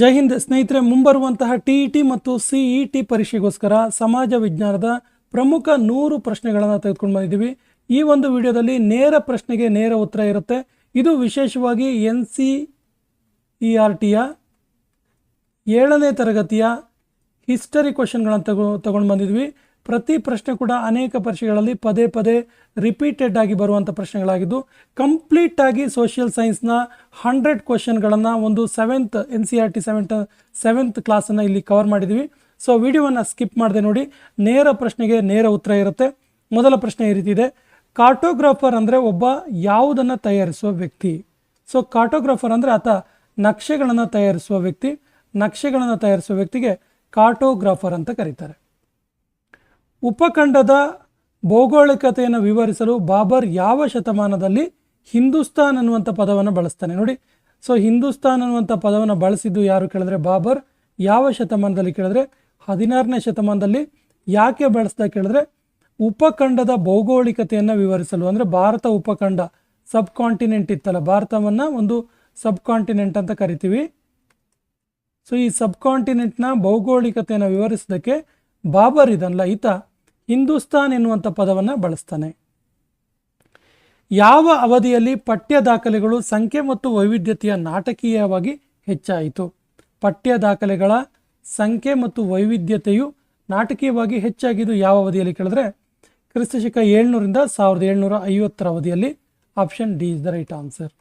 ಜೈ ಹಿಂದ್ ಸ್ನೇಹಿತರೆ, ಮುಂಬರುವಂತಹ ಟಿ ಇ ಟಿ ಮತ್ತು ಸಿಇ ಟಿ ಪರೀಕ್ಷೆಗೋಸ್ಕರ ಸಮಾಜ ವಿಜ್ಞಾನದ ಪ್ರಮುಖ ನೂರು ಪ್ರಶ್ನೆಗಳನ್ನು ತೆಗೆದುಕೊಂಡು ಬಂದಿದ್ದೀವಿ. ಈ ಒಂದು ವಿಡಿಯೋದಲ್ಲಿ ನೇರ ಪ್ರಶ್ನೆಗೆ ನೇರ ಉತ್ತರ ಇರುತ್ತೆ. ಇದು ವಿಶೇಷವಾಗಿ ಎನ್ ಸಿ ಇ ಆರ್ ಟಿಯ ಏಳನೇ ತರಗತಿಯ ಹಿಸ್ಟರಿ ಕ್ವಶನ್ಗಳನ್ನು ತಗೊ, ತಗೊಂಡು ಬಂದಿದ್ವಿ ಪ್ರತಿ ಪ್ರಶ್ನೆ ಕೂಡ ಅನೇಕ ಪರೀಕ್ಷೆಗಳಲ್ಲಿ ಪದೇ ಪದೇ ರಿಪೀಟೆಡ್ ಆಗಿ ಬರುವಂಥ ಪ್ರಶ್ನೆಗಳಾಗಿದ್ದು ಕಂಪ್ಲೀಟ್ ಆಗಿ ಸೋಷಿಯಲ್ ಸೈನ್ಸ್ನ ಹಂಡ್ರೆಡ್ ಕ್ವಶನ್ಗಳನ್ನು ಒಂದು seventh N C R T seventh seventh ಕ್ಲಾಸನ್ನು ಇಲ್ಲಿ ಕವರ್ ಮಾಡಿದ್ದೀವಿ ಸೊ ವಿಡಿಯೋವನ್ನು ಸ್ಕಿಪ್ ಮಾಡದೆ ನೋಡಿ, ನೇರ ಪ್ರಶ್ನೆಗೆ ನೇರ ಉತ್ತರ ಇರುತ್ತೆ. ಮೊದಲ ಪ್ರಶ್ನೆ ಈ ರೀತಿ ಇದೆ. ಕಾರ್ಟೋಗ್ರಾಫರ್ ಅಂದರೆ ಒಬ್ಬ ಯಾವುದನ್ನು ತಯಾರಿಸುವ ವ್ಯಕ್ತಿ. ಸೊ ಕಾರ್ಟೋಗ್ರಾಫರ್ ಅಂದರೆ ಆತ ನಕ್ಷೆಗಳನ್ನು ತಯಾರಿಸುವ ವ್ಯಕ್ತಿ. ನಕ್ಷೆಗಳನ್ನು ತಯಾರಿಸುವ ವ್ಯಕ್ತಿಗೆ ಕಾರ್ಟೋಗ್ರಾಫರ್ ಅಂತ ಕರೀತಾರೆ. ಉಪಖಂಡದ ಭೌಗೋಳಿಕತೆಯನ್ನು ವಿವರಿಸಲು ಬಾಬರ್ ಯಾವ ಶತಮಾನದಲ್ಲಿ ಹಿಂದೂಸ್ತಾನ್ ಅನ್ನುವಂಥ ಪದವನ್ನು ಬಳಸ್ತಾನೆ. ನೋಡಿ, ಸೊ ಹಿಂದೂಸ್ತಾನ್ ಅನ್ನುವಂಥ ಪದವನ್ನು ಬಳಸಿದ್ದು ಯಾರು ಕೇಳಿದ್ರೆ ಬಾಬರ್? ಯಾವ ಶತಮಾನದಲ್ಲಿ ಕೇಳಿದ್ರೆ? ಹದಿನಾರನೇ ಶತಮಾನದಲ್ಲಿ. ಯಾಕೆ ಬಳಸ್ದ ಕೇಳಿದ್ರೆ? ಉಪಖಂಡದ ಭೌಗೋಳಿಕತೆಯನ್ನು ವಿವರಿಸಲು. ಅಂದರೆ ಭಾರತ ಉಪಖಂಡ ಸಬ್ ಕಾಂಟಿನೆಂಟ್ ಇತ್ತಲ್ಲ, ಭಾರತವನ್ನು ಒಂದು ಸಬ್ ಕಾಂಟಿನೆಂಟ್ ಅಂತ ಕರಿತೀವಿ. ಸೊ ಈ ಸಬ್ ಕಾಂಟಿನೆಂಟ್ನ ಭೌಗೋಳಿಕತೆಯನ್ನು ವಿವರಿಸೋದಕ್ಕೆ ಬಾಬರ್ ಇದನ್ನಲ್ಲ ಈತ ಹಿಂದೂಸ್ತಾನ್ ಎನ್ನುವಂಥ ಪದವನ್ನು ಬಳಸ್ತಾನೆ. ಯಾವ ಅವಧಿಯಲ್ಲಿ ಪಠ್ಯ ದಾಖಲೆಗಳು ಸಂಖ್ಯೆ ಮತ್ತು ವೈವಿಧ್ಯತೆಯ ನಾಟಕೀಯವಾಗಿ ಹೆಚ್ಚಾಯಿತು? ಪಠ್ಯ ದಾಖಲೆಗಳ ಸಂಖ್ಯೆ ಮತ್ತು ವೈವಿಧ್ಯತೆಯು ನಾಟಕೀಯವಾಗಿ ಹೆಚ್ಚಾಗಿದ್ದು ಯಾವ ಅವಧಿಯಲ್ಲಿ ಕೇಳಿದ್ರೆ, ಕ್ರಿಸ್ತಶಕ ಏಳ್ನೂರಿಂದ ಸಾವಿರದ ಏಳ್ನೂರ ಐವತ್ತರ ಅವಧಿಯಲ್ಲಿ option D is the right answer.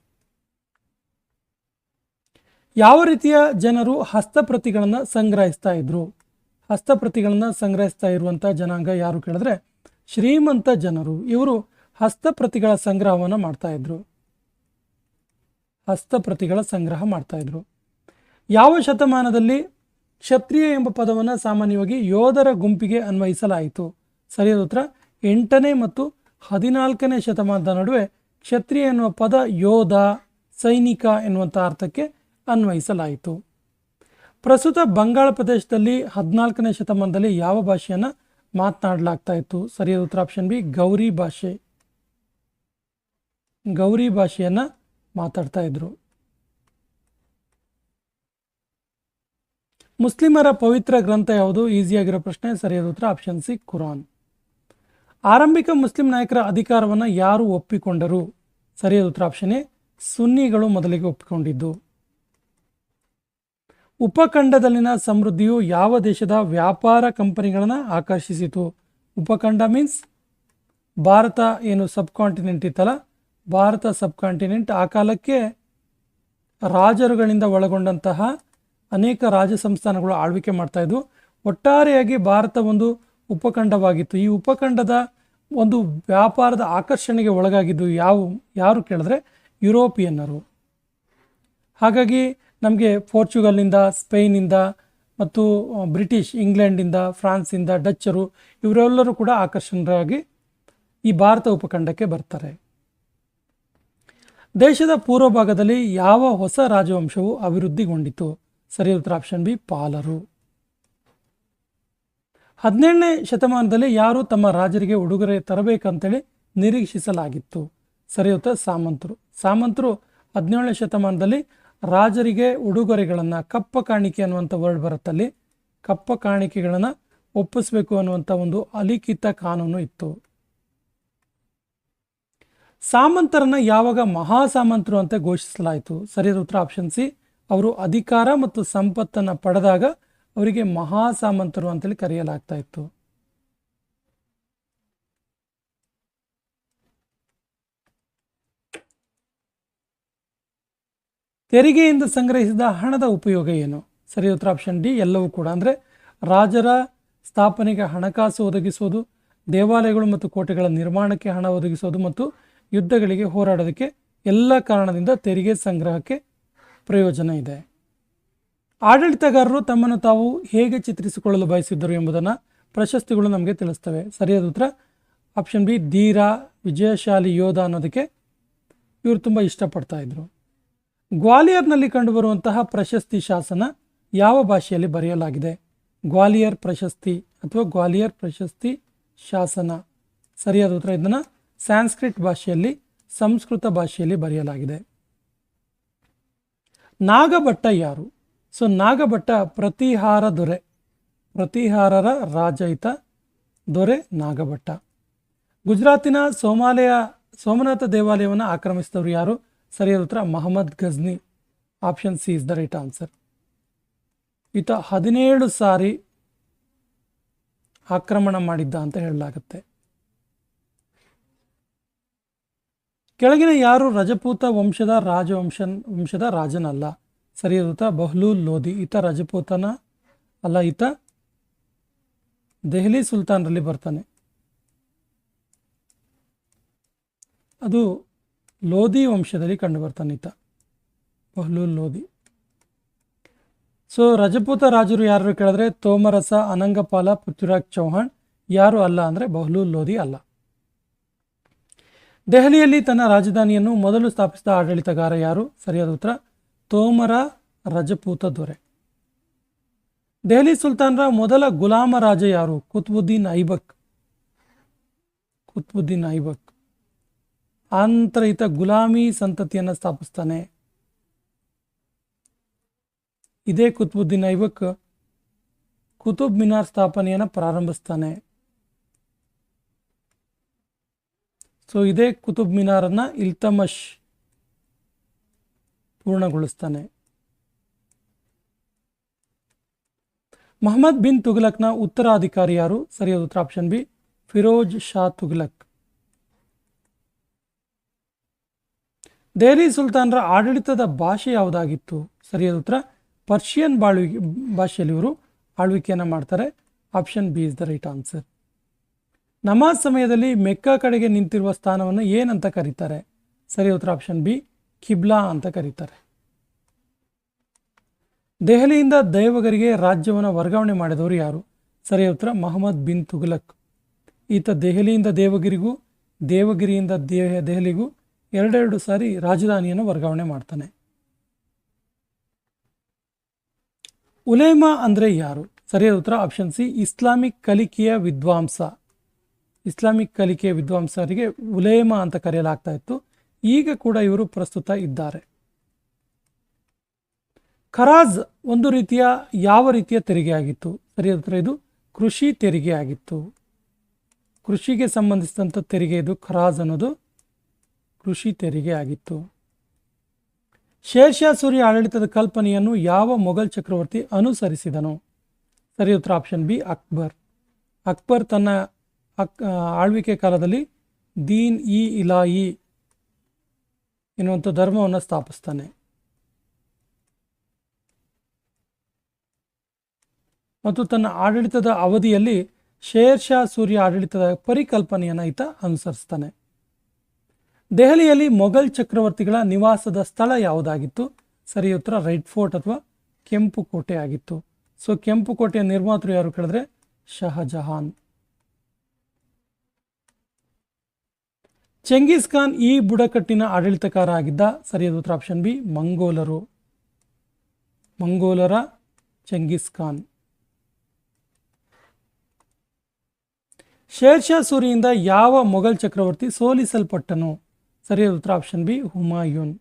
ಯಾವ ರೀತಿಯ ಜನರು ಹಸ್ತಪ್ರತಿಗಳನ್ನು ಸಂಗ್ರಹಿಸ್ತಾ ಇದ್ರು? ಹಸ್ತಪ್ರತಿಗಳನ್ನು ಸಂಗ್ರಹಿಸ್ತಾ ಇರುವಂಥ ಜನಾಂಗ ಯಾರು ಕೇಳಿದ್ರೆ ಶ್ರೀಮಂತ ಜನರು. ಇವರು ಹಸ್ತಪ್ರತಿಗಳ ಸಂಗ್ರಹವನ್ನು ಮಾಡ್ತಾ ಇದ್ರು. ಹಸ್ತಪ್ರತಿಗಳ ಸಂಗ್ರಹ ಮಾಡ್ತಾ ಇದ್ರು. ಯಾವ ಶತಮಾನದಲ್ಲಿ ಕ್ಷತ್ರಿಯ ಎಂಬ ಪದವನ್ನು ಸಾಮಾನ್ಯವಾಗಿ ಯೋಧರ ಗುಂಪಿಗೆ ಅನ್ವಯಿಸಲಾಯಿತು? ಸರಿಯಾದ ಉತ್ತರ. ಎಂಟನೇ ಮತ್ತು ಹದಿನಾಲ್ಕನೇ ಶತಮಾನದ ನಡುವೆ ಕ್ಷತ್ರಿಯ ಎನ್ನುವ ಪದ ಯೋಧ, ಸೈನಿಕ ಎನ್ನುವಂಥ ಅರ್ಥಕ್ಕೆ ಅನ್ವಯಿಸಲಾಯಿತು. ಪ್ರಸ್ತುತ ಬಂಗಾಳ ಪ್ರದೇಶದಲ್ಲಿ ಹದಿನಾಲ್ಕನೇ ಶತಮಾನದಲ್ಲಿ ಯಾವ ಭಾಷೆಯನ್ನು ಮಾತನಾಡಲಾಗ್ತಾ ಇತ್ತು? ಸರಿಯಾದ ಉತ್ತರ ಆಪ್ಷನ್ ಬಿ ಗೌರಿ ಭಾಷೆ. ಗೌರಿ ಭಾಷೆಯನ್ನು ಮಾತಾಡ್ತಾ ಇದ್ರು. ಮುಸ್ಲಿಮರ ಪವಿತ್ರ ಗ್ರಂಥ ಯಾವುದು? ಈಸಿಯಾಗಿರೋ ಪ್ರಶ್ನೆ, ಸರಿಯಾದ ಉತ್ತರ ಆಪ್ಷನ್ ಸಿ ಕುರಾನ್ ಆರಂಭಿಕ ಮುಸ್ಲಿಂ ನಾಯಕರ ಅಧಿಕಾರವನ್ನು ಯಾರು ಒಪ್ಪಿಕೊಂಡರು? ಸರಿಯಾದ ಉತ್ತರ ಆಪ್ಷನ್ ಎ ಸುನ್ನಿಗಳು ಮೊದಲಿಗೆ ಒಪ್ಪಿಕೊಂಡಿದ್ದು. ಉಪಖಂಡದಲ್ಲಿನ ಸಮೃದ್ಧಿಯು ಯಾವ ದೇಶದ ವ್ಯಾಪಾರ ಕಂಪನಿಗಳನ್ನು ಆಕರ್ಷಿಸಿತು? ಉಪಖಂಡ ಮೀನ್ಸ್ ಭಾರತ ಏನು ಸಬ್ ಕಾಂಟಿನೆಂಟ್ ಇತ್ತಲ್ಲ? ಭಾರತ ಸಬ್ ಕಾಂಟಿನೆಂಟ್ ಆ ಕಾಲಕ್ಕೆ ರಾಜರುಗಳಿಂದ ಒಳಗೊಂಡಂತಹ ಅನೇಕ ರಾಜ ಸಂಸ್ಥಾನಗಳು ಆಳ್ವಿಕೆ ಮಾಡ್ತಾ ಇದ್ವು. ಒಟ್ಟಾರೆಯಾಗಿ ಭಾರತ ಒಂದು ಉಪಖಂಡವಾಗಿತ್ತು. ಈ ಉಪಖಂಡದ ಒಂದು ವ್ಯಾಪಾರದ ಆಕರ್ಷಣೆಗೆ ಒಳಗಾಗಿದ್ದು ಯಾವ, ಯಾರು ಕೇಳಿದ್ರೆ ಯುರೋಪಿಯನ್ನರು. ಹಾಗಾಗಿ ನಮಗೆ ಪೋರ್ಚುಗಲ್ನಿಂದ ಸ್ಪೇನಿಂದ ಮತ್ತು ಬ್ರಿಟಿಷ್ ಇಂಗ್ಲೆಂಡಿಂದ ಫ್ರಾನ್ಸಿಂದ ಡಚ್ಚರು ಇವರೆಲ್ಲರೂ ಕೂಡ ಆಕರ್ಷಣರಾಗಿ ಈ ಭಾರತ ಉಪಖಂಡಕ್ಕೆ ಬರ್ತಾರೆ. ದೇಶದ ಪೂರ್ವ ಭಾಗದಲ್ಲಿ ಯಾವ ಹೊಸ ರಾಜವಂಶವು ಅಭಿವೃದ್ಧಿಗೊಂಡಿತು? ಸರಿ, ಉತ್ತರ ಆಪ್ಷನ್ ಬಿ, ಪಾಲರು. ಹದಿನೇಳನೇ ಶತಮಾನದಲ್ಲಿ ಯಾರು ತಮ್ಮ ರಾಜರಿಗೆ ಉಡುಗೊರೆ ತರಬೇಕಂತೇಳಿ ನಿರೀಕ್ಷಿಸಲಾಗಿತ್ತು? ಸರಿಯಾದ ಉತ್ತರ, ಸಾಮಂತರು. ಸಾಮಂತರು ಹದಿನೇಳನೇ ಶತಮಾನದಲ್ಲಿ ರಾಜರಿಗೆ ಉಡುಗೊರೆಗಳನ್ನು ಕಪ್ಪ ಕಾಣಿಕೆ ಅನ್ನುವಂಥ ವರ್ಡ್ ಬರುತ್ತಲ್ಲಿ. ಕಪ್ಪ ಕಾಣಿಕೆಗಳನ್ನು ಒಪ್ಪಿಸಬೇಕು ಅನ್ನುವಂಥ ಒಂದು ಅಲಿಖಿತ ಕಾನೂನು ಇತ್ತು. ಸಾಮಂತರನ್ನ ಯಾವಾಗ ಮಹಾಸಾಮಂತರು ಅಂತ ಘೋಷಿಸಲಾಯಿತು? ಸರಿಯಾದ ಉತ್ತರ ಆಪ್ಷನ್ ಸಿ ಅವರು ಅಧಿಕಾರ ಮತ್ತು ಸಂಪತ್ತನ್ನು ಪಡೆದಾಗ ಅವರಿಗೆ ಮಹಾಸಾಮಂತರು ಅಂತೇಳಿ ಕರೆಯಲಾಗ್ತಾ ಇತ್ತು. ತೆರಿಗೆಯಿಂದ ಸಂಗ್ರಹಿಸಿದ ಹಣದ ಉಪಯೋಗ ಏನು? ಸರಿ, ಉತ್ತರ ಆಪ್ಷನ್ ಡಿ ಎಲ್ಲವೂ ಕೂಡ. ಅಂದರೆ ರಾಜರ ಸ್ಥಾಪನೆಗೆ ಹಣಕಾಸು ಒದಗಿಸೋದು, ದೇವಾಲಯಗಳು ಮತ್ತು ಕೋಟೆಗಳ ನಿರ್ಮಾಣಕ್ಕೆ ಹಣ ಒದಗಿಸೋದು ಮತ್ತು ಯುದ್ಧಗಳಿಗೆ ಹೋರಾಡೋದಕ್ಕೆ ಎಲ್ಲ ಕಾರಣದಿಂದ ತೆರಿಗೆ ಸಂಗ್ರಹಕ್ಕೆ ಪ್ರಯೋಜನ ಇದೆ. ಆಡಳಿತಗಾರರು ತಮ್ಮನ್ನು ತಾವು ಹೇಗೆ ಚಿತ್ರಿಸಿಕೊಳ್ಳಲು ಬಯಸಿದ್ದರು ಎಂಬುದನ್ನು ಪ್ರಶಸ್ತಿಗಳು ನಮಗೆ ತಿಳಿಸ್ತವೆ. ಸರಿಯಾದ ಉತ್ತರ. ಆಪ್ಷನ್ ಬಿ ಧೀರ, ವಿಜಯಶಾಲಿ ಯೋಧ ಅನ್ನೋದಕ್ಕೆ ಇವರು ತುಂಬ ಇಷ್ಟಪಡ್ತಾ ಇದ್ರು. ಗ್ವಾಲಿಯರ್ನಲ್ಲಿ ಕಂಡುಬರುವಂತಹ ಪ್ರಶಸ್ತಿ ಶಾಸನ ಯಾವ ಭಾಷೆಯಲ್ಲಿ ಬರೆಯಲಾಗಿದೆ? ಗ್ವಾಲಿಯರ್ ಪ್ರಶಸ್ತಿ ಅಥವಾ ಗ್ವಾಲಿಯರ್ ಪ್ರಶಸ್ತಿ ಶಾಸನ? ಸರಿಯಾದ ಉತ್ತರ ಇದನ್ನು ಸ್ಯಾನ್ಸ್ಕ್ರಿಟ್ ಭಾಷೆಯಲ್ಲಿ, ಸಂಸ್ಕೃತ ಭಾಷೆಯಲ್ಲಿ ಬರೆಯಲಾಗಿದೆ. ನಾಗಭಟ್ಟ ಯಾರು? ಸೊ, ನಾಗಭಟ್ಟ ಪ್ರತಿಹಾರ ದೊರೆ, ಪ್ರತಿಹಾರರ ರಾಜಯಿತ ದೊರೆ ನಾಗಭಟ್ಟ. ಗುಜರಾತಿನ ಸೋಮಾಲಯ, ಸೋಮನಾಥ ದೇವಾಲಯವನ್ನು ಆಕ್ರಮಿಸಿದವರು ಯಾರು? ಸರಿಯಾದ ಉತ್ತರ, Mahmud Ghazni. Option C is the right answer ಈತ ಹದಿನೇಳು ಸಾರಿ ಆಕ್ರಮಣ ಮಾಡಿದ್ದ ಅಂತ ಹೇಳಲಾಗುತ್ತೆ. ಕೆಳಗಿನ ಯಾರು ರಜಪೂತ ವಂಶದ ರಾಜವಂಶ, ವಂಶದ ರಾಜನಲ್ಲ? ಸರಿಯಾದ ಉತ್ತರ, ಬಹ್ಲೂಲ್ ಲೋಧಿ. ಈತ ರಜಪೂತನ ಅಲ್ಲ, ಈತ ದೆಹಲಿ ಸುಲ್ತಾನ್ರಲ್ಲಿ ಬರ್ತಾನೆ. ಅದು ಲೋಧಿ ವಂಶದಲ್ಲಿ ಕಂಡು ಬರ್ತಾನೆ ಈತ. ಬಹ್ಲೂಲ್ ಲೋಧಿ. ಸೊ ರಜಪೂತ ರಾಜರು ಯಾರು ಕೇಳಿದ್ರೆ, ತೋಮರಸ, ಅನಂಗಪಾಲ, ಪೃಥ್ವಿರಾಜ್ ಚೌಹಾಣ್ ಯಾರು ಅಲ್ಲ ಅಂದರೆ ಬಹ್ಲೂಲ್ ಲೋಧಿ ಅಲ್ಲ. ದೆಹಲಿಯಲ್ಲಿ ತನ್ನ ರಾಜಧಾನಿಯನ್ನು ಮೊದಲು ಸ್ಥಾಪಿಸಿದ ಆಡಳಿತಗಾರ ಯಾರು? ಸರಿಯಾದ ಉತ್ತರ, ತೋಮರ ರಜಪೂತ ದೊರೆ. ದೆಹಲಿ ಸುಲ್ತಾನರ ಮೊದಲ ಗುಲಾಮ ರಾಜ ಯಾರು? ಕುತ್ಬುದ್ದೀನ್ ಐಬಕ್. ಕುತ್ಬುದ್ದೀನ್ ಐಬಕ್. ಆನಂತರ ಈತ ಗುಲಾಮಿ ಸಂತತಿಯನ್ನು ಸ್ಥಾಪಿಸ್ತಾನೆ. ಇದೇ ಕುತುಬುದ್ದೀನ್ ಐಬಕ್ ಕುತುಬ್ ಮಿನಾರ್ ಸ್ಥಾಪನೆಯನ್ನು ಪ್ರಾರಂಭಿಸ್ತಾನೆ. ಸೊ, ಇದೇ ಕುತುಬ್ ಮಿನಾರನ್ನ ಇಲ್ತಮಶ್ ಪೂರ್ಣಗೊಳಿಸ್ತಾನೆ. ಮಹಮ್ಮದ್ ಬಿನ್ ತುಘಲಕ್ನ ಉತ್ತರಾಧಿಕಾರಿ ಯಾರು? ಸರಿಯಾದ ಉತ್ತರ ಆಪ್ಷನ್ ಬಿ, ಫಿರೋಜ್ ಶಾ ತುಘಲಕ್. ದೆಹಲಿ ಸುಲ್ತಾನರ ಆಡಳಿತದ ಭಾಷೆ ಯಾವುದಾಗಿತ್ತು? ಸರಿಯಾದ ಉತ್ತರ, ಪರ್ಷಿಯನ್ ಬಾಳ್ವಿ, ಭಾಷೆಯಲ್ಲಿ ಇವರು ಆಳ್ವಿಕೆಯನ್ನು ಮಾಡ್ತಾರೆ. Option B is the right answer. ನಮಾಜ್ ಸಮಯದಲ್ಲಿ ಮೆಕ್ಕಾ ಕಡೆಗೆ ನಿಂತಿರುವ ಸ್ಥಾನವನ್ನು ಏನಂತ ಕರೀತಾರೆ. ಸರಿ ಉತ್ತರ, ಆಪ್ಷನ್ ಬಿ, ಕಿಬ್ಲಾ ಅಂತ ಕರೀತಾರೆ. ದೆಹಲಿಯಿಂದ ದೇವಗರಿಗೆ ರಾಜ್ಯವನ್ನು ವರ್ಗಾವಣೆ ಮಾಡಿದವರು ಯಾರು? ಸರಿ ಉತ್ತರ, ಮಹಮ್ಮದ್ ಬಿನ್ ತುಘಲಕ್. ಈತ ದೆಹಲಿಯಿಂದ ದೇವಗಿರಿಗೂ, ದೇವಗಿರಿಯಿಂದ ದೇಹ, ದೆಹಲಿಗೂ ಎರಡೆರಡು ಸಾರಿ ರಾಜಧಾನಿಯನ್ನು ವರ್ಗಾವಣೆ ಮಾಡ್ತಾನೆ. ಉಲೇಮಾ ಅಂದರೆ ಯಾರು? ಸರಿಯಾದ ಉತ್ತರ ಆಪ್ಷನ್ ಸಿ ಇಸ್ಲಾಮಿಕ್ ಕಲಿಕೆಯ ವಿದ್ವಾಂಸ. ಇಸ್ಲಾಮಿಕ್ ಕಲಿಕೆಯ ವಿದ್ವಾಂಸರಿಗೆ ಉಲೇಮಾ ಅಂತ ಕರೆಯಲಾಗ್ತಾ ಇತ್ತು. ಈಗ ಕೂಡ ಇವರು ಪ್ರಸ್ತುತ ಇದ್ದಾರೆ. ಖರಾಜ್ ಒಂದು ರೀತಿಯ ಯಾವ ರೀತಿಯ ತೆರಿಗೆ ಆಗಿತ್ತು? ಸರಿಯಾದ ಉತ್ತರ ಇದು ಕೃಷಿ ತೆರಿಗೆ ಆಗಿತ್ತು. ಕೃಷಿಗೆ ಸಂಬಂಧಿಸಿದಂಥ ತೆರಿಗೆ ಇದು ಖರಾಜ್ ಅನ್ನೋದು. ಕೃಷಿ ತೆರಿಗೆ ಆಗಿತ್ತು. ಶೇರ್ಷಾ ಸೂರ್ಯ ಆಡಳಿತದ ಕಲ್ಪನೆಯನ್ನು ಯಾವ ಮೊಘಲ್ ಚಕ್ರವರ್ತಿ ಅನುಸರಿಸಿದನು? ಸರಿ ಉತ್ತರ ಆಪ್ಷನ್ ಬಿ ಅಕ್ಬರ್. ಅಕ್ಬರ್ ತನ್ನ ಅಕ್ ಆಳ್ವಿಕೆ ಕಾಲದಲ್ಲಿ ದೀನ್ ಇ ಇಲಾಯಿ ಎನ್ನುವಂಥ ಧರ್ಮವನ್ನು ಸ್ಥಾಪಿಸ್ತಾನೆ. ಮತ್ತು ತನ್ನ ಆಡಳಿತದ ಅವಧಿಯಲ್ಲಿ ಶೇರ್ಷಾ ಸೂರ್ಯ ಆಡಳಿತದ ಪರಿಕಲ್ಪನೆಯನ್ನು ಈತ ಅನುಸರಿಸ್ತಾನೆ. ದೆಹಲಿಯಲ್ಲಿ ಮೊಘಲ್ ಚಕ್ರವರ್ತಿಗಳ ನಿವಾಸದ ಸ್ಥಳ ಯಾವುದಾಗಿತ್ತು? ಸರಿ, ಉತ್ತರ ರೈಟ್ ಫೋರ್ಟ್ ಅಥವಾ ಕೆಂಪು ಕೋಟೆ ಆಗಿತ್ತು. ಸೊ, ಕೆಂಪು ಕೋಟೆಯ ನಿರ್ಮಾತೃ ಯಾರು ಕೇಳಿದ್ರೆ? ಶಹಜಹಾನ್. ಚೆಂಗೀಸ್ ಖಾನ್ ಈ ಬುಡಕಟ್ಟಿನ ಆಡಳಿತಕಾರ ಆಗಿದ್ದ ಸರಿಯಾದ ಉತ್ತರ, ಆಪ್ಷನ್ ಬಿ, ಮಂಗೋಲರು. ಮಂಗೋಲರ ಚೆಂಗೀಸ್ ಖಾನ್. ಶೇರ್ಷಾ ಸೂರಿಯಿಂದ ಯಾವ ಮೊಘಲ್ ಚಕ್ರವರ್ತಿ ಸೋಲಿಸಲ್ಪಟ್ಟನು? ಸರಿಯಾದ ಉತ್ತರ ಆಪ್ಷನ್ ಬಿ ಹುಮಾಯೂನ್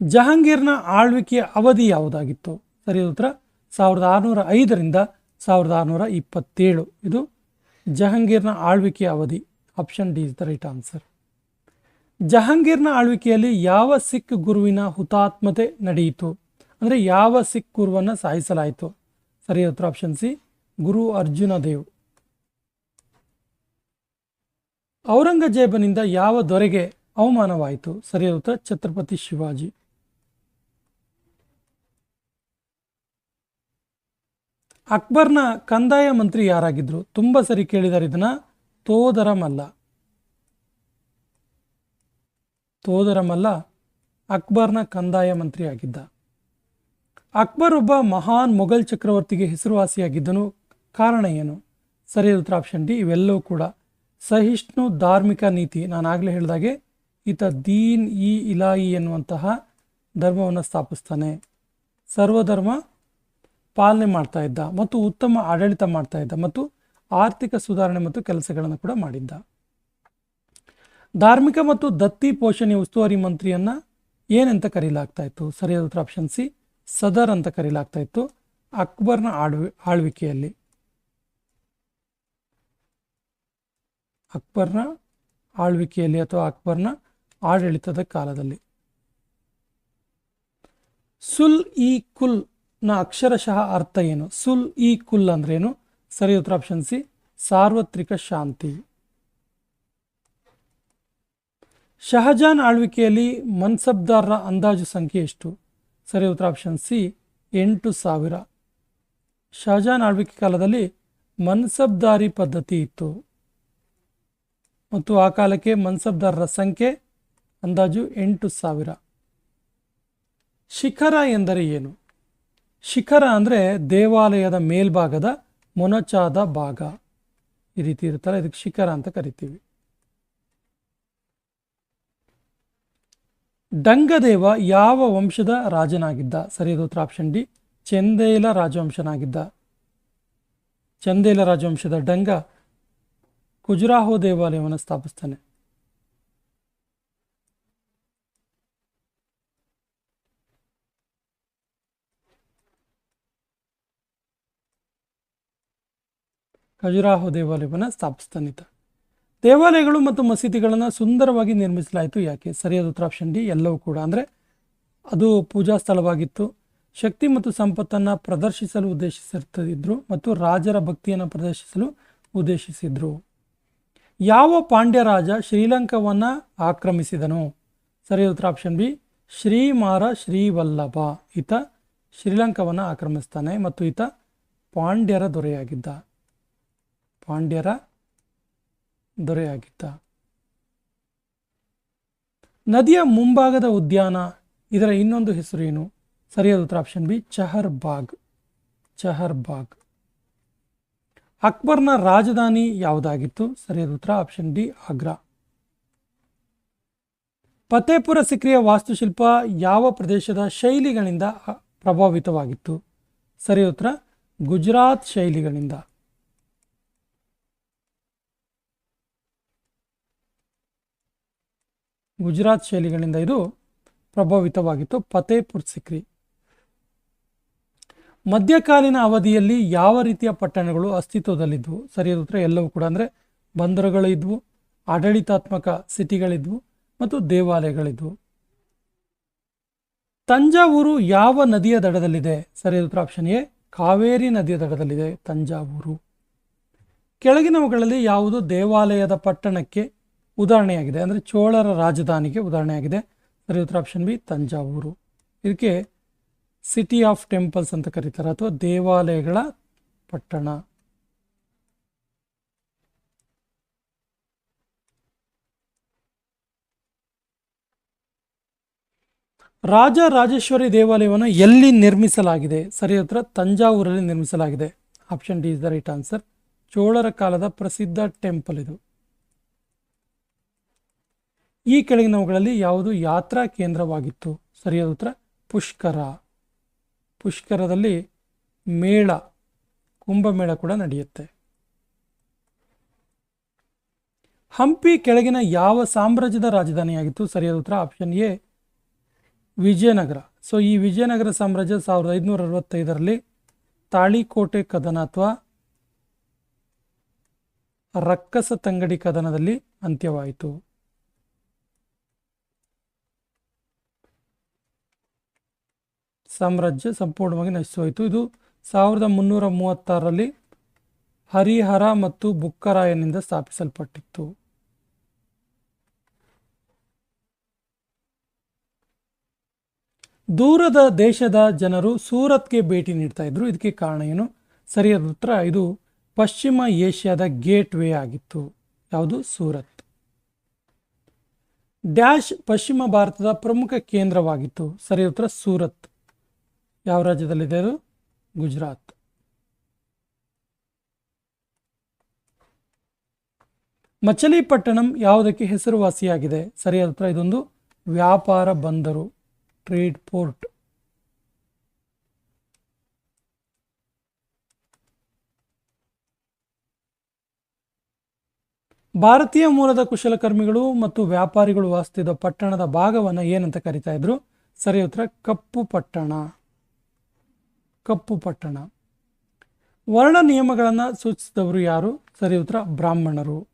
ಜಹಾಂಗೀರ್ನ ಆಳ್ವಿಕೆಯ ಅವಧಿ ಯಾವುದಾಗಿತ್ತು? ಸರಿಯಾದ ಉತ್ತರ, ಸಾವಿರದ ಆರುನೂರ ಐದರಿಂದ ಸಾವಿರದ ಆರುನೂರ ಇಪ್ಪತ್ತೇಳು. ಇದು ಜಹಾಂಗೀರ್ನ ಆಳ್ವಿಕೆಯ ಅವಧಿ. Option D is the right answer ಜಹಾಂಗೀರ್ನ ಆಳ್ವಿಕೆಯಲ್ಲಿ ಯಾವ ಸಿಖ್ ಗುರುವಿನ ಹುತಾತ್ಮತೆ ನಡೆಯಿತು? ಅಂದರೆ ಯಾವ ಸಿಖ್ ಗುರುವನ್ನು ಸಾಯಿಸಲಾಯಿತು ಸರಿಯಾದ ಉತ್ತರ ಆಪ್ಷನ್ ಸಿ ಗುರು ಅರ್ಜುನ ದೇವ್. ಔರಂಗಜೇಬನಿಂದ ಯಾವ ದೊರೆಗೆ ಅವಮಾನವಾಯಿತು? ಸರಿಯಾದ ಉತ್ತರ, ಛತ್ರಪತಿ ಶಿವಾಜಿ. ಅಕ್ಬರ್ನ ಕಂದಾಯ ಮಂತ್ರಿ ಯಾರಾಗಿದ್ರು? ತುಂಬ ಸರಿ ಕೇಳಿದಾರೆ ಇದನ್ನ. ತೋದರಮಲ್ಲ. ತೋದರಮಲ್ಲ ಅಕ್ಬರ್ನ ಕಂದಾಯ ಮಂತ್ರಿ ಆಗಿದ್ದ. ಅಕ್ಬರ್ ಒಬ್ಬ ಮಹಾನ್ ಮೊಘಲ್ ಚಕ್ರವರ್ತಿಗೆ ಹೆಸರುವಾಸಿಯಾಗಿದ್ದನು. ಕಾರಣ ಏನು? ಸರಿಯಾದ ಉತ್ತರ, ಆಪ್ಷನ್ ಡಿ, ಇವೆಲ್ಲವೂ ಕೂಡ ಸಹಿಷ್ಣು ಧಾರ್ಮಿಕ ನೀತಿ. ನಾನು ಆಗಲೇ ಹೇಳಿದಾಗೆ ಈತ ದೀನ್ ಇ ಇಲಾಯಿ ಎನ್ನುವಂತಹ ಧರ್ಮವನ್ನು ಸ್ಥಾಪಿಸ್ತಾನೆ. ಸರ್ವಧರ್ಮ ಪಾಲನೆ ಮಾಡ್ತಾ ಇದ್ದ ಮತ್ತು ಉತ್ತಮ ಆಡಳಿತ ಮಾಡ್ತಾ ಇದ್ದ ಮತ್ತು ಆರ್ಥಿಕ ಸುಧಾರಣೆ ಮತ್ತು ಕೆಲಸಗಳನ್ನು ಕೂಡ ಮಾಡಿದ್ದ. ಧಾರ್ಮಿಕ ಮತ್ತು ದತ್ತಿ ಪೋಷಣೆ ಉಸ್ತುವಾರಿ ಮಂತ್ರಿಯನ್ನ ಏನಂತ ಕರೀಲಾಗ್ತಾ ಇತ್ತು? ಸರಿಯಾದ ಉತ್ತರ ಆಪ್ಷನ್ ಸಿ, ಸದರ್ ಅಂತ ಕರೀಲಾಗ್ತಾ ಇತ್ತು ಅಕ್ಬರ್ನ ಆಳ್ವಿ, ಆಳ್ವಿಕೆಯಲ್ಲಿ. ಅಕ್ಬರ್ನ ಆಳ್ವಿಕೆಯಲ್ಲಿ ಅಥವಾ ಅಕ್ಬರ್ನ ಆಡಳಿತದ ಕಾಲದಲ್ಲಿ. ಸುಲ್ ಇ ಕುಲ್ನ ಅಕ್ಷರಶಃ ಅರ್ಥ ಏನು? ಸುಲ್ ಇ ಕುಲ್ ಅಂದ್ರೇನು ಸರಿ, ಉತ್ತರ ಆಪ್ಷನ್ ಸಿ. ಸಾರ್ವತ್ರಿಕ ಶಾಂತಿ. ಶಹಜಾನ್ ಆಳ್ವಿಕೆಯಲ್ಲಿ ಮನ್ಸಬ್ದಾರರ ಅಂದಾಜು ಸಂಖ್ಯೆ ಎಷ್ಟು? ಸರಿ, ಉತ್ತರ ಆಪ್ಷನ್ ಸಿ. ಎಂಟು ಸಾವಿರ. ಶಹಜಾನ್ ಆಳ್ವಿಕೆ ಕಾಲದಲ್ಲಿ ಮನ್ಸಬ್ದಾರಿ ಪದ್ಧತಿ ಇತ್ತು. ಮತ್ತು ಆ ಕಾಲಕ್ಕೆ ಮನ್ಸಬ್ದಾರರ ಸಂಖ್ಯೆ ಅಂದಾಜು ಎಂಟು ಸಾವಿರ. ಶಿಖರ ಎಂದರೆ ಏನು? ಶಿಖರ ಅಂದರೆ ದೇವಾಲಯದ ಮೇಲ್ಭಾಗದ ಮೊನಚಾದ ಭಾಗ. ಈ ರೀತಿ ಇರುತ್ತಲ್ಲ, ಇದಕ್ಕೆ ಶಿಖರ ಅಂತ ಕರಿತೀವಿ. ಡಂಗದೇವ ಯಾವ ವಂಶದ ರಾಜನಾಗಿದ್ದ? ಸರಿಯಾದ ಉತ್ತರ ಆಪ್ಷನ್ ಡಿ. ಚಂದೇಲ ರಾಜವಂಶನಾಗಿದ್ದ. ಚಂದೇಲ ರಾಜವಂಶದ ಡಂಗ ಖುಜುರಾಹೋ ದೇವಾಲಯವನ್ನು ಸ್ಥಾಪಿಸ್ತಾನೆ. ಖಜುರಾಹೋ ದೇವಾಲಯವನ್ನು ಸ್ಥಾಪಿಸ್ತಾನೆ ದೇವಾಲಯಗಳು ಮತ್ತು ಮಸೀದಿಗಳನ್ನು ಸುಂದರವಾಗಿ ನಿರ್ಮಿಸಲಾಯಿತು. ಯಾಕೆ? ಸರಿಯಾದ ಉತ್ತರ ಆಪ್ಷನ್ ಡಿ, ಎಲ್ಲವೂ ಕೂಡ. ಅಂದರೆ ಅದು ಪೂಜಾ ಸ್ಥಳವಾಗಿತ್ತು. ಶಕ್ತಿ ಮತ್ತು ಸಂಪತ್ತನ್ನು ಪ್ರದರ್ಶಿಸಲು ಉದ್ದೇಶಿಸಿರ್ತಿದ್ರು ಮತ್ತು ರಾಜರ ಭಕ್ತಿಯನ್ನು ಪ್ರದರ್ಶಿಸಲು ಉದ್ದೇಶಿಸಿದ್ರು. ಯಾವ ಪಾಂಡ್ಯರಾಜ ಶ್ರೀಲಂಕಾವನ್ನು ಆಕ್ರಮಿಸಿದನು? ಸರಿಯಾದ ಉತ್ತರ ಆಪ್ಷನ್ ಬಿ, ಶ್ರೀಮಾರ ಶ್ರೀವಲ್ಲಭ. ಈತ ಶ್ರೀಲಂಕಾವನ್ನು ಆಕ್ರಮಿಸ್ತಾನೆ ಮತ್ತು ಈತ ಪಾಂಡ್ಯರ ದೊರೆಯಾಗಿದ್ದ. ಪಾಂಡ್ಯರ ದೊರೆಯಾಗಿದ್ದ. ನದಿಯ ಮುಂಭಾಗದ ಉದ್ಯಾನ, ಇದರ ಇನ್ನೊಂದು ಹೆಸರು ಏನು ಸರಿಯಾದ ಉತ್ತರ ಆಪ್ಷನ್ ಬಿ ಚಹರ್ ಬಾಗ್ ಚಹರ್ ಬಾಗ್ ಅಕ್ಬರ್ನ ರಾಜಧಾನಿ ಯಾವುದಾಗಿತ್ತು? ಸರಿಯಾದ ಉತ್ತರ ಆಪ್ಷನ್ ಡಿ ಆಗ್ರಾ. ಫತೇಪುರ ಸಿಕ್ರಿಯ ವಾಸ್ತುಶಿಲ್ಪ ಯಾವ ಪ್ರದೇಶದ ಶೈಲಿಗಳಿಂದ ಪ್ರಭಾವಿತವಾಗಿತ್ತು? ಸರಿಯಾದ ಉತ್ತರ, ಗುಜರಾತ್ ಶೈಲಿಗಳಿಂದ. ಗುಜರಾತ್ ಶೈಲಿಗಳಿಂದ ಇದು ಪ್ರಭಾವಿತವಾಗಿತ್ತು. ಫತೇಪುರ್ ಸಿಕ್ರಿ. ಮಧ್ಯಕಾಲೀನ ಅವಧಿಯಲ್ಲಿ ಯಾವ ರೀತಿಯ ಪಟ್ಟಣಗಳು ಅಸ್ತಿತ್ವದಲ್ಲಿದ್ದವು ಸರಿಯಾದ ಉತ್ತರ ಎಲ್ಲವೂ ಕೂಡ ಅಂದರೆ ಬಂದರುಗಳಿದ್ವು, ಆಡಳಿತಾತ್ಮಕ ಸಿಟಿಗಳಿದ್ವು ಮತ್ತು ದೇವಾಲಯಗಳಿದ್ವು. ತಂಜಾವೂರು ಯಾವ ನದಿಯ ದಡದಲ್ಲಿದೆ? ಸರಿಯಾದ ಉತ್ತರ ಆಪ್ಷನ್ ಎ, ಕಾವೇರಿ ನದಿಯ ದಡದಲ್ಲಿದೆ ತಂಜಾವೂರು. ಕೆಳಗಿನವುಗಳಲ್ಲಿ ಯಾವುದು ದೇವಾಲಯದ ಪಟ್ಟಣಕ್ಕೆ ಉದಾಹರಣೆಯಾಗಿದೆ? ಅಂದರೆ ಚೋಳರ ರಾಜಧಾನಿಗೆ ಉದಾಹರಣೆಯಾಗಿದೆ. ಸರಿ ಉತ್ತರ ಆಪ್ಷನ್ ಬಿ, ತಂಜಾವೂರು. ಇದಕ್ಕೆ ಸಿಟಿ ಆಫ್ ಟೆಂಪಲ್ಸ್ ಅಂತ ಕರೀತಾರೆ, ಅಥವಾ ದೇವಾಲಯಗಳ ಪಟ್ಟಣ. ರಾಜ ರಾಜೇಶ್ವರಿ ದೇವಾಲಯವನ್ನು ಎಲ್ಲಿ ನಿರ್ಮಿಸಲಾಗಿದೆ? ಸರಿ ಹತ್ರ ತಂಜಾವೂರಲ್ಲಿ ನಿರ್ಮಿಸಲಾಗಿದೆ. Option D is the right answer. ಚೋಳರ ಕಾಲದ ಪ್ರಸಿದ್ಧ ಟೆಂಪಲ್ ಇದು. ಈ ಕೆಳಗಿನವುಗಳಲ್ಲಿ ಯಾವುದು ಯಾತ್ರಾ ಕೇಂದ್ರವಾಗಿತ್ತು? ಸರಿಯಾದ ಉತ್ತರ, ಪುಷ್ಕರ. ಪುಷ್ಕರದಲ್ಲಿ ಮೇಳ, ಕುಂಭಮೇಳ ಕೂಡ ನಡೆಯುತ್ತೆ. ಹಂಪಿ ಕೆಳಗಿನ ಯಾವ ಸಾಮ್ರಾಜ್ಯದ ರಾಜಧಾನಿಯಾಗಿತ್ತು? ಸರಿಯಾದ ಉತ್ತರ ಆಪ್ಷನ್ ಎ, ವಿಜಯನಗರ. ಸೊ, ಈ ವಿಜಯನಗರ ಸಾಮ್ರಾಜ್ಯ ಸಾವಿರದ ಐದುನೂರ ಅರವತ್ತೈದರಲ್ಲಿ ತಾಳಿಕೋಟೆ ಕದನ ಅಥವಾ ರಕ್ಕಸ ತಂಗಡಿ ಕದನದಲ್ಲಿ ಅಂತ್ಯವಾಯಿತು. ಸಾಮ್ರಾಜ್ಯ ಸಂಪೂರ್ಣವಾಗಿ ನಶಿಸೋಯಿತು. ಇದು ಸಾವಿರದ ಮುನ್ನೂರ ಮೂವತ್ತಾರರಲ್ಲಿ ಹರಿಹರ ಮತ್ತು ಬುಕ್ಕರಾಯನಿಂದ ಸ್ಥಾಪಿಸಲ್ಪಟ್ಟಿತ್ತು. ದೂರದ ದೇಶದ ಜನರು ಸೂರತ್ಗೆ ಭೇಟಿ ನೀಡ್ತಾ ಇದ್ರು. ಇದಕ್ಕೆ ಕಾರಣ ಏನು? ಸರಿಯಾದ ಉತ್ತರ, ಇದು ಪಶ್ಚಿಮ ಏಷ್ಯಾದ ಗೇಟ್ ವೇ ಆಗಿತ್ತು. ಯಾವುದು? ಸೂರತ್. ಡ್ಯಾಶ್ ಪಶ್ಚಿಮ ಭಾರತದ ಪ್ರಮುಖ ಕೇಂದ್ರವಾಗಿತ್ತು. ಸರಿಯಾದ ಉತ್ತರ, ಸೂರತ್. ಯಾವ ರಾಜ್ಯದಲ್ಲಿದೆ ಅದು? ಗುಜರಾತ್. ಮಚಲಿಪಟ್ಟಣಂ ಯಾವುದಕ್ಕೆ ಹೆಸರುವಾಸಿಯಾಗಿದೆ? ಸರಿಯಾದ ಉತ್ತರ ಇದೊಂದು ವ್ಯಾಪಾರ ಬಂದರು, ಟ್ರೇಡ್ ಪೋರ್ಟ್. ಭಾರತೀಯ ಮೂಲದ ಕುಶಲಕರ್ಮಿಗಳು ಮತ್ತು ವ್ಯಾಪಾರಿಗಳು ವಾಸಿಸುತ್ತಿದ್ದ ಪಟ್ಟಣದ ಭಾಗವನ್ನು ಏನಂತ ಕರಿತಾ ಇದ್ರು? ಸರಿ ಉತ್ತರ ಕಪ್ಪು ಪಟ್ಟಣ. ಕಪ್ಪು ಪಟ್ಟಣ. ವರ್ಣ ನಿಯಮಗಳನ್ನು ಸೂಚಿಸಿದವರು ಯಾರು? ಸರಿ ಉತ್ತರ, ಬ್ರಾಹ್ಮಣರು.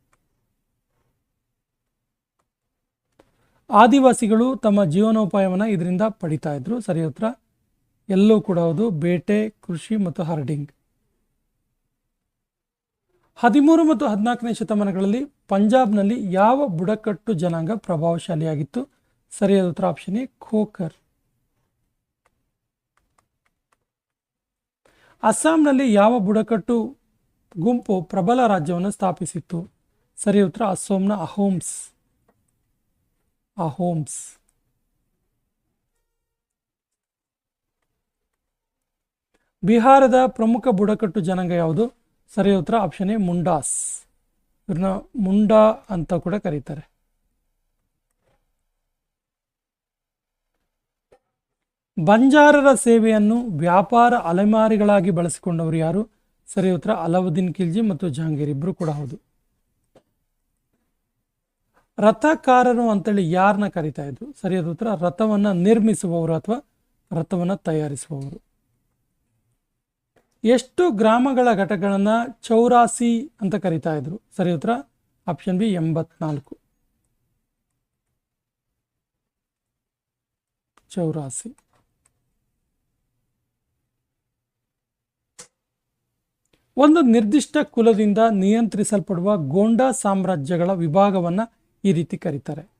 ಆದಿವಾಸಿಗಳು ತಮ್ಮ ಜೀವನೋಪಾಯವನ್ನು ಇದರಿಂದ ಪಡಿತಾ ಇದ್ರು. ಸರಿ ಉತ್ತರ, ಎಲ್ಲೂ ಕೂಡ ಹೌದು. ಬೇಟೆ, ಕೃಷಿ ಮತ್ತು ಹರ್ಡಿಂಗ್. ಹದಿಮೂರು ಮತ್ತು ಹದಿನಾಲ್ಕನೇ ಶತಮಾನಗಳಲ್ಲಿ ಪಂಜಾಬ್ನಲ್ಲಿ ಯಾವ ಬುಡಕಟ್ಟು ಜನಾಂಗ ಪ್ರಭಾವಶಾಲಿಯಾಗಿತ್ತು? ಸರಿಯಾದ ಉತ್ತರ ಆಪ್ಷನ್ ಎ, ಖೋಖರ್. ಅಸ್ಸಾಂನಲ್ಲಿ ಯಾವ ಬುಡಕಟ್ಟು ಗುಂಪು ಪ್ರಬಲ ರಾಜ್ಯವನ್ನು ಸ್ಥಾಪಿಸಿತ್ತು? ಸರಿ ಉತ್ತರ, ಅಸ್ಸೋಂನ ಅಹೋಮ್ಸ್. ಅಹೋಮ್ಸ್. ಬಿಹಾರದ ಪ್ರಮುಖ ಬುಡಕಟ್ಟು ಜನಾಂಗ ಯಾವುದು? ಸರಿ ಉತ್ತರ, ಆಪ್ಷನ್ ಎ, ಮುಂಡಾಸ್. ಇವ್ರನ್ನ ಮುಂಡಾ ಅಂತ ಕೂಡ ಕರೀತಾರೆ. ಬಂಜಾರರ ಸೇವೆಯನ್ನು ವ್ಯಾಪಾರ ಅಲೆಮಾರಿಗಳಾಗಿ ಬಳಸಿಕೊಂಡವರು ಯಾರು? ಸರಿ, ಉತ್ತರ ಅಲಾವುದ್ದೀನ್ ಖಿಲ್ಜಿ ಮತ್ತು ಜಹಾಂಗೀರ್ ಇಬ್ಬರು ಕೂಡ ಹೌದು. ರಥಕಾರರು ಅಂತೇಳಿ ಯಾರನ್ನ ಕರಿತಾ ಇದ್ರು? ಸರಿಯಾದ ಉತ್ತರ ರಥವನ್ನು ನಿರ್ಮಿಸುವವರು ಅಥವಾ ರಥವನ್ನು ತಯಾರಿಸುವವರು. ಎಷ್ಟು ಗ್ರಾಮಗಳ ಘಟಕಗಳನ್ನು ಚೌರಾಸಿ ಅಂತ ಕರಿತಾ ಇದ್ರು? ಸರಿ, ಉತ್ತರ ಆಪ್ಷನ್ ಬಿ ಎಂಬತ್ನಾಲ್ಕು. ಚೌರಾಸಿ. ಒಂದು ನಿರ್ದಿಷ್ಟ ಕುಲದಿಂದ ನಿಯಂತ್ರಿಸಲ್ಪಡುವ ಗೋಂಡಾ ಸಾಮ್ರಾಜ್ಯಗಳ ವಿಭಾಗವನ್ನು ಈ ರೀತಿ ಕರೀತಾರೆ.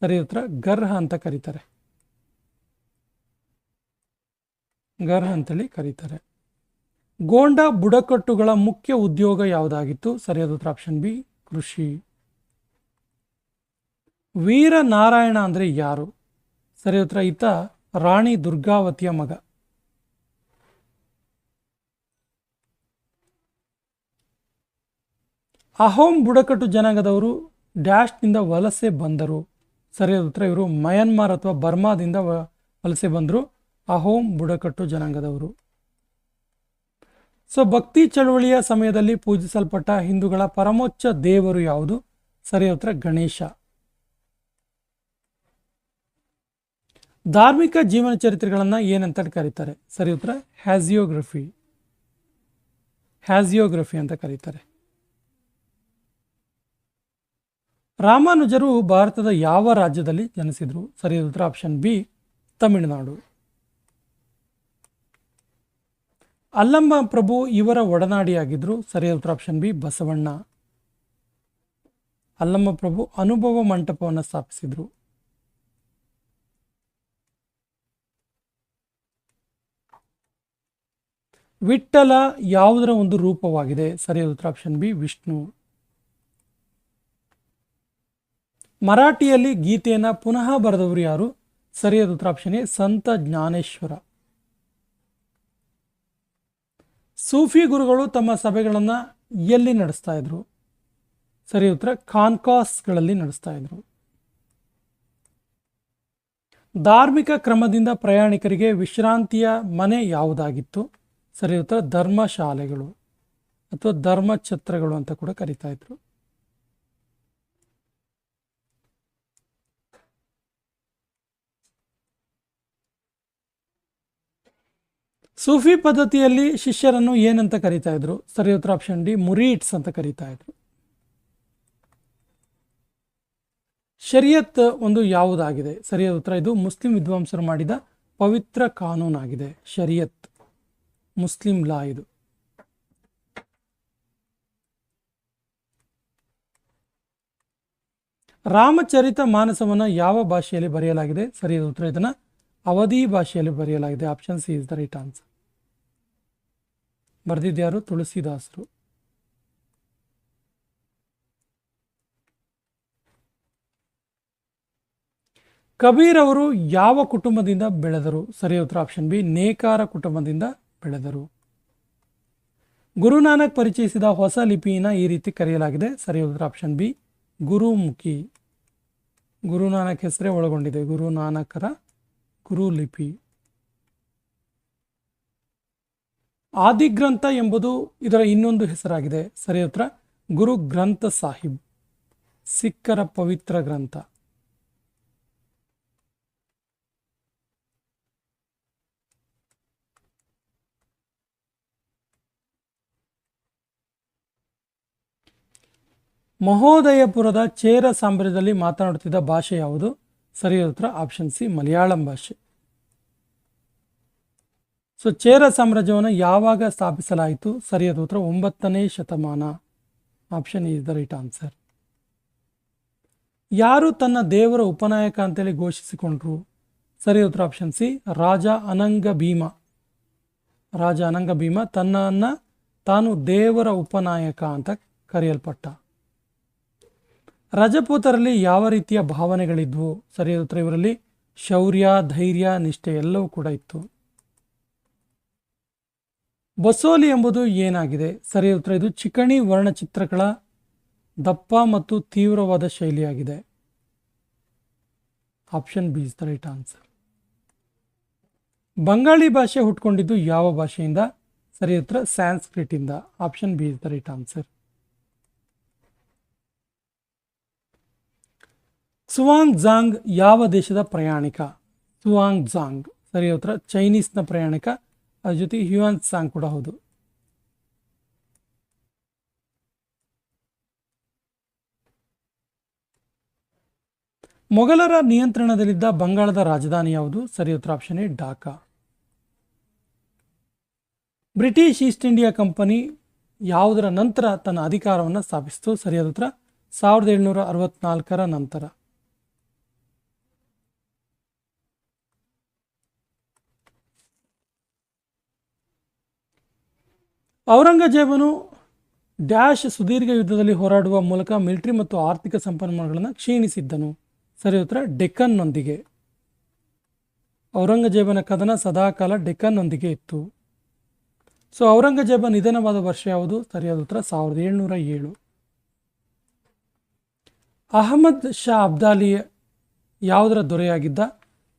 ಸರಿ, ಹತ್ರ ಗರ್ಹ ಅಂತ ಕರೀತಾರೆ. ಗರ್ಹ ಅಂತೇಳಿ ಕರೀತಾರೆ. ಗೋಂಡಾ ಬುಡಕಟ್ಟುಗಳ ಮುಖ್ಯ ಉದ್ಯೋಗ ಯಾವುದಾಗಿತ್ತು? ಸರಿಯಾದ ಉತ್ತರ ಆಪ್ಷನ್ ಬಿ ಕೃಷಿ. ವೀರನಾರಾಯಣ ಅಂದರೆ ಯಾರು? ಸರಿ ಉತ್ತರ ಈತ ರಾಣಿ ದುರ್ಗಾವತಿಯ ಮಗ. ಅಹೋಂ ಬುಡಕಟ್ಟು ಜನಾಂಗದವರು ಡ್ಯಾಶ್ನಿಂದ ವಲಸೆ ಬಂದರು. ಸರಿಯಾದ ಉತ್ತರ ಇವರು ಮಯನ್ಮಾರ್ ಅಥವಾ ಬರ್ಮಾದಿಂದ ವಲಸೆ ಬಂದರು ಅಹೋಂ ಬುಡಕಟ್ಟು ಜನಾಂಗದವರು. ಸೊ, ಭಕ್ತಿ ಚಳವಳಿಯ ಸಮಯದಲ್ಲಿ ಪೂಜಿಸಲ್ಪಟ್ಟ ಹಿಂದೂಗಳ ಪರಮೋಚ್ಚ ದೇವರು ಯಾವುದು? ಸರಿಯಾದ ಉತ್ತರ ಗಣೇಶ. ಧಾರ್ಮಿಕ ಜೀವನ ಚರಿತ್ರೆಗಳನ್ನು ಏನಂತ ಕರೀತಾರೆ? ಸರಿ, ಉತ್ತರ ಹ್ಯಾಸಿಯೋಗ್ರಫಿ. ಹ್ಯಾಸಿಯೋಗ್ರಫಿ ಅಂತ ಕರೀತಾರೆ. ರಾಮಾನುಜರು ಭಾರತದ ಯಾವ ರಾಜ್ಯದಲ್ಲಿ ಜನಿಸಿದರು? ಸರಿ ಉತ್ತರ ಆಪ್ಷನ್ ಬಿ ತಮಿಳುನಾಡು. ಅಲ್ಲಮ್ಮ ಪ್ರಭು ಇವರ ಒಡನಾಡಿಯಾಗಿದ್ದರು ಸರಿಯಾದ ಉತ್ತರ ಆಪ್ಷನ್ ಬಿ ಬಸವಣ್ಣ. ಅಲ್ಲಮ್ಮ ಪ್ರಭು ಅನುಭವ ಮಂಟಪವನ್ನು ಸ್ಥಾಪಿಸಿದರು. ವಿಠಲ ಯಾವುದರ ಒಂದು ರೂಪವಾಗಿದೆ? ಸರಿಯಾದ ಉತ್ತರ ಆಪ್ಷನ್ ಬಿ ವಿಷ್ಣು. ಮರಾಠಿಯಲ್ಲಿ ಗೀತೆಯನ್ನು ಪುನಃ ಬರೆದವರು ಯಾರು? ಸರಿಯಾದ ಉತ್ತರ ಆಪ್ಷನ್ ಎ, ಸಂತ ಜ್ಞಾನೇಶ್ವರ. ಸೂಫಿ ಗುರುಗಳು ತಮ್ಮ ಸಭೆಗಳನ್ನು ಎಲ್ಲಿ ನಡೆಸ್ತಾ ಇದ್ರು? ಸರಿ ಉತ್ತರ ಕಾನ್ಕಾಸ್ಗಳಲ್ಲಿ ನಡೆಸ್ತಾ ಇದ್ರು. ಧಾರ್ಮಿಕ ಕ್ರಮದಿಂದ ಪ್ರಯಾಣಿಕರಿಗೆ ವಿಶ್ರಾಂತಿಯ ಮನೆ ಯಾವುದಾಗಿತ್ತು? ಸರಿ ಉತ್ತರ, ಧರ್ಮಶಾಲೆಗಳು ಅಥವಾ ಧರ್ಮಛತ್ರಗಳು ಅಂತ ಕೂಡ ಕರಿತಾ ಇದ್ರು. ಸೂಫಿ ಪದ್ಧತಿಯಲ್ಲಿ ಶಿಷ್ಯರನ್ನು ಏನಂತ ಕರೀತಾ ಇದ್ರು? ಸರಿ, ಉತ್ತರ ಆಪ್ಷನ್ ಡಿ, ಮುರೀಟ್ಸ್ ಅಂತ ಕರೀತಾ ಇದ್ರು. ಶರಿಯತ್ ಒಂದು ಯಾವುದಾಗಿದೆ? ಸರಿಯಾದ ಉತ್ತರ ಇದು ಮುಸ್ಲಿಂ ವಿದ್ವಾಂಸರು ಮಾಡಿದ ಪವಿತ್ರ ಕಾನೂನಾಗಿದೆ. ಶರಿಯತ್, ಮುಸ್ಲಿಂ ಲಾ ಇದು. ರಾಮಚರಿತ ಮಾನಸವನ್ನು ಯಾವ ಭಾಷೆಯಲ್ಲಿ ಬರೆಯಲಾಗಿದೆ? ಸರಿಯಾದ ಉತ್ತರ ಇದನ್ನು ಅವಧಿ ಭಾಷೆಯಲ್ಲಿ ಬರೆಯಲಾಗಿದೆ. Option C is the right answer. ಬರೆದಿದ್ಯಾರು ತುಳಸಿದಾಸರು. ಕಬೀರ್ ಅವರು ಯಾವ ಕುಟುಂಬದಿಂದ ಬೆಳೆದರು? ಸರಿ, ಉತ್ತರ ಆಪ್ಷನ್ ಬಿ ನೇಕಾರ ಕುಟುಂಬದಿಂದ ಬೆಳೆದರು. ಗುರುನಾನಕ್ ಪರಿಚಯಿಸಿದ ಹೊಸ ಲಿಪಿಯನ್ನ ಈ ರೀತಿ ಕರೆಯಲಾಗಿದೆ. ಸರಿ, ಉತ್ತರ ಆಪ್ಷನ್ ಬಿ ಗುರುಮುಖಿ. ಗುರುನಾನಕ್ ಹೆಸರೇ ಒಳಗೊಂಡಿದೆ, ಗುರುನಾನಕರ ಗುರುಲಿಪಿ. ಆದಿಗ್ರಂಥ ಎಂಬುದು ಇದರ ಇನ್ನೊಂದು ಹೆಸರಾಗಿದೆ. ಸರಿ ಉತ್ತರ ಗುರು ಗ್ರಂಥ ಸಾಹಿಬ್. ಸಿಖ್ಖರ ಪವಿತ್ರ ಗ್ರಂಥ. ಮಹೋದಯಪುರದ ಚೇರ ಸಾಮ್ರಾಜ್ಯದಲ್ಲಿ ಮಾತನಾಡುತ್ತಿದ್ದ ಭಾಷೆ ಯಾವುದು? ಸರಿಯಾದ ಆಪ್ಷನ್ ಸಿ ಮಲಯಾಳಂ ಭಾಷೆ. ಸೊ ಚೇರ ಸಾಮ್ರಾಜ್ಯವನ್ನು ಯಾವಾಗ ಸ್ಥಾಪಿಸಲಾಯಿತು ಸರಿಯಾದ ಉತ್ತರ ಒಂಬತ್ತನೇ ಶತಮಾನ option is the right answer ಯಾರು ತನ್ನ ದೇವರ ಉಪನಾಯಕ ಅಂತೇಳಿ ಘೋಷಿಸಿಕೊಂಡ್ರು ಸರಿಯಾದ ಉತ್ತರ ಆಪ್ಷನ್ ಸಿ ರಾಜ ಅನಂಗ ಭೀಮ ರಾಜ ಅನಂಗ ಭೀಮ ತನ್ನನ್ನ ತಾನು ದೇವರ ಉಪನಾಯಕ ಅಂತ ಕರೆಯಲ್ಪಟ್ಟ ರಜಪೂತರಲ್ಲಿ ಯಾವ ರೀತಿಯ ಭಾವನೆಗಳಿದ್ವು ಸರಿಯಾದ ಉತ್ತರ ಇವರಲ್ಲಿ ಶೌರ್ಯ ಧೈರ್ಯ ನಿಷ್ಠೆ ಎಲ್ಲವೂ ಕೂಡ ಇತ್ತು ಬಸೋಲಿ ಎಂಬುದು ಏನಾಗಿದೆ? ಸರಿ ಉತ್ತರ. ಇದು ಚಿಕಣಿ ವರ್ಣಚಿತ್ರಗಳ ದಪ್ಪ ಮತ್ತು ತೀವ್ರವಾದ ಶೈಲಿಯಾಗಿದೆ. Option B is the right answer. Bengali ಭಾಷೆ ಹುಟ್ಕೊಂಡಿದ್ದು ಯಾವ ಭಾಷೆಯಿಂದ? ಸರಿ ಉತ್ತರ. Sanskrit option B is the right answer. Xuanzang ಯಾವ ದೇಶದ ಪ್ರಯಾಣಿಕ? ಸುವಾಂಗ್ ಜಾಂಗ್ ಸರಿ ಉತ್ತರ. ಚೈನೀಸ್ನ ಪ್ರಯಾಣಿಕ. ಅದ್ರ ಜೊತೆ ಹ್ಯೂಮನ್ ಸಾಂಗ್ ಕೂಡ ಹೌದು. ಮೊಘಲರ ನಿಯಂತ್ರಣದಲ್ಲಿದ್ದ ಬಂಗಾಳದ ರಾಜಧಾನಿ ಯಾವುದು? ಸರಿ, ಉತ್ತರ option A Dhaka British East India company ಯಾವುದರ ನಂತರ ತನ್ನ ಅಧಿಕಾರವನ್ನು ಸ್ಥಾಪಿಸಿತು? ಸರಿಯಾದ ಉತ್ತರ, ಸಾವಿರದ ಏಳ್ನೂರ ಅರವತ್ನಾಲ್ಕರ ನಂತರ. ಔರಂಗಜೇಬನು ಡ್ಯಾಶ್ ಸುದೀರ್ಘ ಯುದ್ಧದಲ್ಲಿ ಹೋರಾಡುವ ಮೂಲಕ ಮಿಲಿಟರಿ ಮತ್ತು ಆರ್ಥಿಕ ಸಂಪನ್ಮೂಲಗಳನ್ನು ಕ್ಷೀಣಿಸಿದ್ದನು. ಸರಿ ಉತ್ತರ, ಡೆಕ್ಕನ್ನೊಂದಿಗೆ. ಔರಂಗಜೇಬನ ಕದನ ಸದಾಕಾಲ ಡೆಕ್ಕನ್ನೊಂದಿಗೆ ಇತ್ತು. ಸೊ, ಔರಂಗಜೇಬ ನಿಧನವಾದ ವರ್ಷ ಯಾವುದು? ಸರಿಯಾದ ಉತ್ತರ, ಸಾವಿರದ ಏಳ್ನೂರ ಏಳು. ಅಹಮದ್ ಶಾ ಅಬ್ದಾಲಿ ಯಾವುದರ ದೊರೆಯಾಗಿದ್ದ?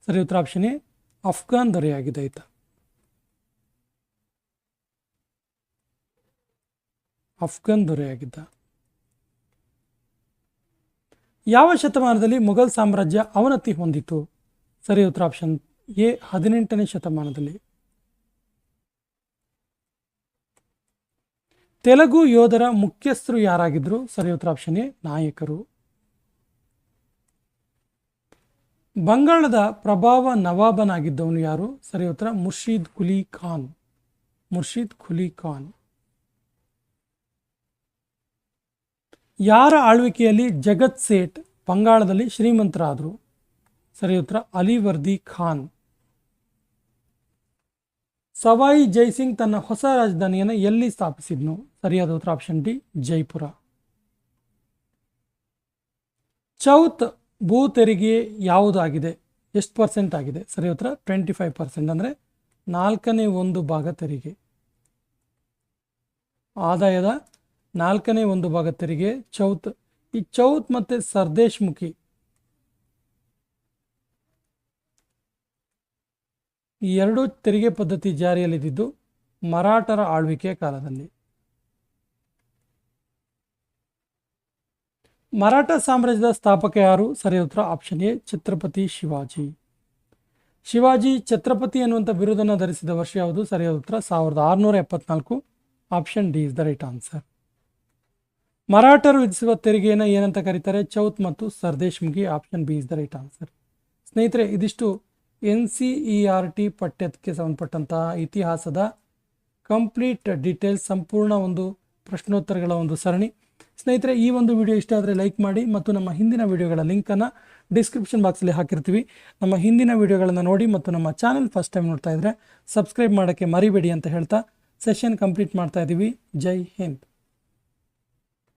ಸರಿ ಉತ್ತರ, ಆಪ್ಷನ್ ಎ, ಅಫ್ಘಾನ್ ದೊರೆಯಾಗಿದ್ದ ಈತ ಅಫ್ಘಾನ್ ದೊರೆಯಾಗಿದ್ದ. ಯಾವ ಶತಮಾನದಲ್ಲಿ ಮೊಘಲ್ ಸಾಮ್ರಾಜ್ಯ ಅವನತಿ ಹೊಂದಿತು? ಸರಿ ಉತ್ತರ ಆಪ್ಷನ್ ಎ, ಹದಿನೆಂಟನೇ ಶತಮಾನದಲ್ಲಿ. ತೆಲುಗು ಯೋಧರ ಮುಖ್ಯಸ್ಥರು ಯಾರಾಗಿದ್ರು? ಸರಿ ಉತ್ತರ ಆಪ್ಷನ್ ಎ, ನಾಯಕರು. ಬಂಗಾಳದ ಪ್ರಭಾವ ನವಾಬನಾಗಿದ್ದವನು ಯಾರು? ಸರಿ ಉತ್ತರ ಮುರ್ಷೀದ್ ಕುಲಿ ಖಾನ್. ಮುರ್ಷೀದ್ ಖುಲಿ ಖಾನ್. ಯಾರ ಆಳ್ವಿಕೆಯಲ್ಲಿ ಜಗತ್ ಸೇಠ್ ಬಂಗಾಳದಲ್ಲಿ ಶ್ರೀಮಂತರಾದರು? ಸರಿ ಉತ್ತರ, ಅಲಿವರ್ದಿ ಖಾನ್. ಸವಾಯಿ ಜೈಸಿಂಗ್ ತನ್ನ ಹೊಸ ರಾಜಧಾನಿಯನ್ನು ಎಲ್ಲಿ ಸ್ಥಾಪಿಸಿದ್ನು? ಸರಿಯಾದ ಉತ್ತರ, ಆಪ್ಷನ್ ಡಿ, ಜೈಪುರ. ಚೌತ್ ಭೂ ತೆರಿಗೆ ಯಾವುದಾಗಿದೆ? ಎಷ್ಟು ಪರ್ಸೆಂಟ್ ಆಗಿದೆ? ಸರಿ ಉತ್ತರ, ಟ್ವೆಂಟಿ ಫೈವ್ ಪರ್ಸೆಂಟ್, ಅಂದರೆ ನಾಲ್ಕನೇ ಒಂದು ಭಾಗ ತೆರಿಗೆ. ಆದಾಯದ ನಾಲ್ಕನೇ ಒಂದು ಭಾಗ ತೆರಿಗೆ, ಚೌತ್. ಈ ಚೌತ್ ಮತ್ತು ಸರ್ದೇಶ್ಮುಖಿ. ಈ ಎರಡು ತೆರಿಗೆ ಪದ್ಧತಿ ಜಾರಿಯಲ್ಲಿದ್ದು ಮರಾಠರ ಆಳ್ವಿಕೆಯ ಕಾಲದಲ್ಲಿ. ಮರಾಠ ಸಾಮ್ರಾಜ್ಯದ ಸ್ಥಾಪಕ ಯಾರು? ಸರಿ ಉತ್ತರ ಆಪ್ಷನ್ ಎ, ಛತ್ರಪತಿ ಶಿವಾಜಿ. ಶಿವಾಜಿ ಛತ್ರಪತಿ ಅನ್ನುವಂಥ ಬಿರುದನ್ನು ಧರಿಸಿದ ವರ್ಷ ಯಾವುದು? ಸರಿಯಾದ ಉತ್ತರ ಸಾವಿರದ ಆರುನೂರ ಎಪ್ಪತ್ನಾಲ್ಕು. Option D is the right answer. ಮರಾಠರು ವಿಧಿಸುವ ತೆರಿಗೆಯನ್ನು ಏನಂತ ಕರೀತಾರೆ? ಚೌತ್ ಮತ್ತು Sardeshmukhi option B is the right answer ಸ್ನೇಹಿತರೆ, ಇದಿಷ್ಟು N C E R T ಪಠ್ಯಕ್ಕೆ ಸಂಬಂಧಪಟ್ಟಂತಹ ಇತಿಹಾಸದ ಕಂಪ್ಲೀಟ್ ಡೀಟೇಲ್ಸ್ ಸಂಪೂರ್ಣ ಒಂದು ಪ್ರಶ್ನೋತ್ತರಗಳ ಒಂದು ಸರಣಿ. ಸ್ನೇಹಿತರೆ, ಈ ಒಂದು ವಿಡಿಯೋ ಇಷ್ಟ ಆದರೆ ಲೈಕ್ ಮಾಡಿ ಮತ್ತು ನಮ್ಮ ಹಿಂದಿನ ವಿಡಿಯೋಗಳ ಲಿಂಕನ್ನು ಡಿಸ್ಕ್ರಿಪ್ಷನ್ ಬಾಕ್ಸಲ್ಲಿ ಹಾಕಿರ್ತೀವಿ. ನಮ್ಮ ಹಿಂದಿನ ವಿಡಿಯೋಗಳನ್ನು ನೋಡಿ ಮತ್ತು ನಮ್ಮ ಚಾನಲ್ ಫಸ್ಟ್ ಟೈಮ್ ನೋಡ್ತಾ ಇದ್ದರೆ ಸಬ್ಸ್ಕ್ರೈಬ್ ಮಾಡೋಕ್ಕೆ ಮರಿಬೇಡಿ ಅಂತ ಹೇಳ್ತಾ ಸೆಷನ್ ಕಂಪ್ಲೀಟ್ ಮಾಡ್ತಾ ಇದ್ದೀವಿ ಜೈ ಹಿಂದ್.